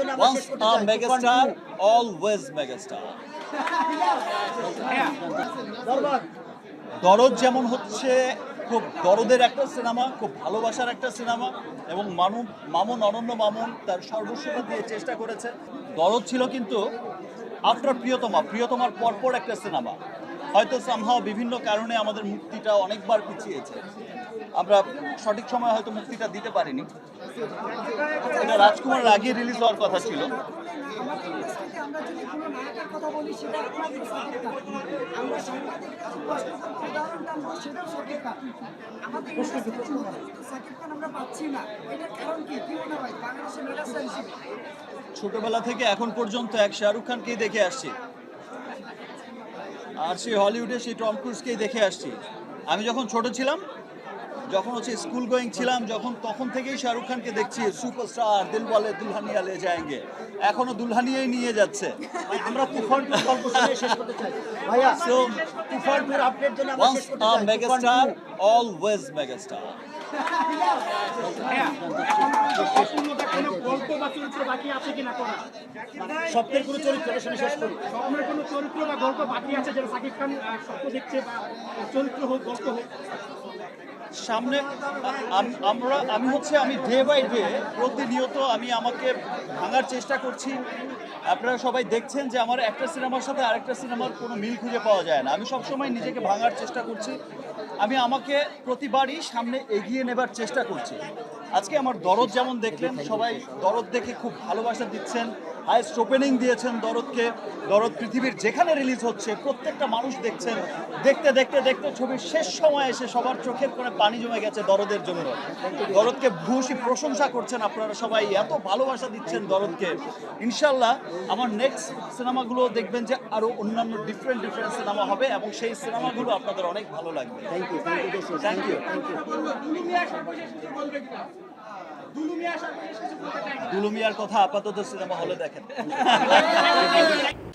Once a megastar, always megastar. দরদ যেমন হচ্ছে খুব দরদের একটা সিনেমা খুব ভালোবাসার একটা সিনেমা এবং মামুন মামুন অনন্য মামুন তার সর্বস্বতা দিয়ে চেষ্টা করেছে। দরদ ছিল কিন্তু আফটার প্রিয়তমা প্রিয়তমার পরপর একটা সিনেমা। হয়তো সামহাও বিভিন্ন কারণে আমাদের মুক্তিটা অনেকবার পিছিয়েছে। আমরা সঠিক সময় হয়তো মুক্তিটা দিতে পারিনি। এটা রাজকুমার আগে রিলিজ হওয়ার কথা ছিল। না মনে ছোটবেলা থেকে এখন পর্যন্ত এক শাহরুখ খানকেই দেখে আসছি। আর সেই হলিউডে সেই টম ক্রুজকেই দেখে আসছি। আমি যখন ছোট ছিলাম যখন হচ্ছে স্কুল গোয়িং ছিলাম যখন তখন থেকেই শাহরুখ খানকে দেখছি সুপারস্টার দিল বলে দুলহানিয়া লে যায়গে। এখনও দুলহানিয়াই নিয়ে যাচ্ছে। আমরা তুফান টুর গল্প শুনে শেষ করতে চাই। ভাইয়া So, তুফান টুর আপডেট জন্য আমরা শেষ করতে চাই। আছে কিনা করা স্বপ্নের কোনো চরিত্র শেষ করি। স্বপ্নের কোনো চরিত্র বা গল্প বাকি আছে যেটা সাকিব খান স্বপ্ন দেখছে বা চরিত্র হোক গল্প হোক। সামনে আমরা, আমি হচ্ছে, আমি ডে বাই ডে প্রতিনিয়ত আমি আমাকে ভাঙার চেষ্টা করছি। আপনারা সবাই দেখছেন যে আমার একটা সিনেমার সাথে আরেকটা সিনেমার কোনো মিল খুঁজে পাওয়া যায় না। আমি সবসময় নিজেকে ভাঙার চেষ্টা করছি। আমি আমাকে প্রতিবারই সামনে এগিয়ে নেবার চেষ্টা করছি। আজকে আমার দরদ যেমন দেখলেন, সবাই দরদ দেখে খুব ভালোবাসা দিচ্ছেন। হাইস্ট ওপেনিং দিয়েছেন দরদকে। দরদ পৃথিবীর যেখানে রিলিজ হচ্ছে প্রত্যেকটা মানুষ দেখছেন। দেখতে দেখতে দেখতে ছবির শেষ সময় এসে সবার চোখের কোণে পানি জমে গেছে দরদের জন্য। দরদকে ভূয়সী প্রশংসা করছেন আপনারা সবাই। এত ভালোবাসা দিচ্ছেন দরদকে। ইনশাল্লাহ আমার নেক্সট সিনেমাগুলো দেখবেন যে আরও অন্যান্য ডিফারেন্ট ডিফারেন্ট সিনেমা হবে এবং সেই সিনেমাগুলো আপনাদের অনেক ভালো লাগবে। Thank you thank you thank you দুলুমিয়ার কথা আপাতত সিনেমা হলে দেখেন।